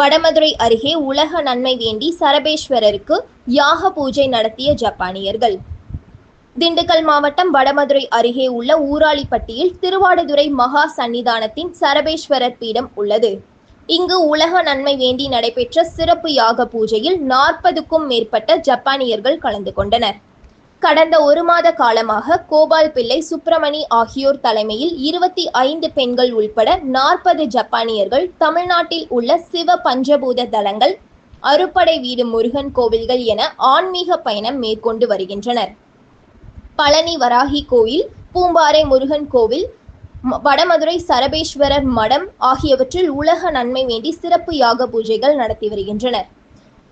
வடமதுரை அருகே உலக நன்மை வேண்டி சரபேஸ்வரருக்கு யாக பூஜை நடத்திய ஜப்பானியர்கள். திண்டுக்கல் மாவட்டம் வடமதுரை அருகே உள்ள ஊராளிப்பட்டியில் திருவாடுதுறை மகா சன்னிதானத்தின் சரபேஸ்வரர் பீடம் உள்ளது. இங்கு உலக நன்மை வேண்டி நடைபெற்ற சிறப்பு யாக பூஜையில் நாற்பதுக்கும் மேற்பட்ட ஜப்பானியர்கள் கலந்து கொண்டனர். கடந்த ஒரு மாத காலமாக கோபால் பிள்ளை சுப்பிரமணி ஆகியோர் தலைமையில் இருபத்தி ஐந்து பெண்கள் உள்பட நாற்பது ஜப்பானியர்கள் தமிழ்நாட்டில் உள்ள சிவ பஞ்சபூத தலங்கள் அறுப்படை வீடு முருகன் கோவில்கள் என ஆன்மீக பயணம் மேற்கொண்டு வருகின்றனர். பழனி வராகி கோயில் பூம்பாறை முருகன் கோவில் வடமதுரை சரபேஸ்வரர் மடம் ஆகியவற்றில் உலக நன்மை வேண்டி சிறப்பு யாக பூஜைகள் நடத்தி வருகின்றனர்.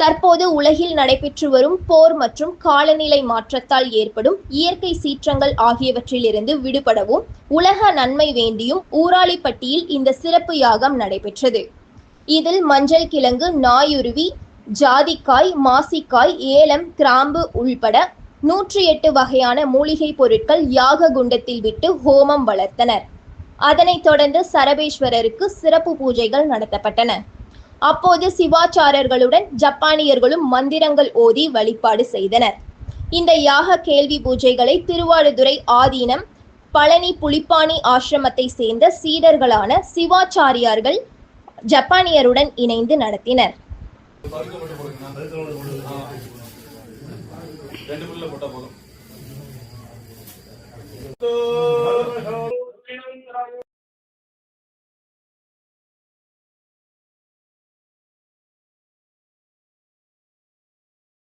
தற்போது உலகில் நடைபெற்று வரும் போர் மற்றும் காலநிலை மாற்றத்தால் ஏற்படும் இயற்கை சீற்றங்கள் ஆகியவற்றிலிருந்து விடுபடவும் உலக நன்மை வேண்டியும் ஊராளிப்பட்டியில் இந்த சிறப்பு யாகம் நடைபெற்றது. இதில் மஞ்சள் கிழங்கு நாயுருவி ஜாதிக்காய் மாசிக்காய் ஏலம் கிராம்பு உள்பட நூற்றி எட்டு வகையான மூலிகை பொருட்கள் யாக குண்டத்தில் விட்டு ஹோமம் வளர்த்தனர். அதனைத் தொடர்ந்து சரபேஸ்வரருக்கு சிறப்பு பூஜைகள் நடத்தப்பட்டன. அப்போது சிவாச்சாரர்களுடன் ஜப்பானியர்களும் மந்திரங்கள் ஓதி வழிபாடு செய்தனர். இந்த யாக கேள்வி பூஜைகளை திருவாடுதுறை ஆதீனம் பழனி புலிப்பாணி ஆசிரமத்தை சேர்ந்த சீடர்களான சிவாச்சாரியார்கள் ஜப்பானியருடன் இணைந்து நடத்தினர். ரெண்டு போட்டா போதும்.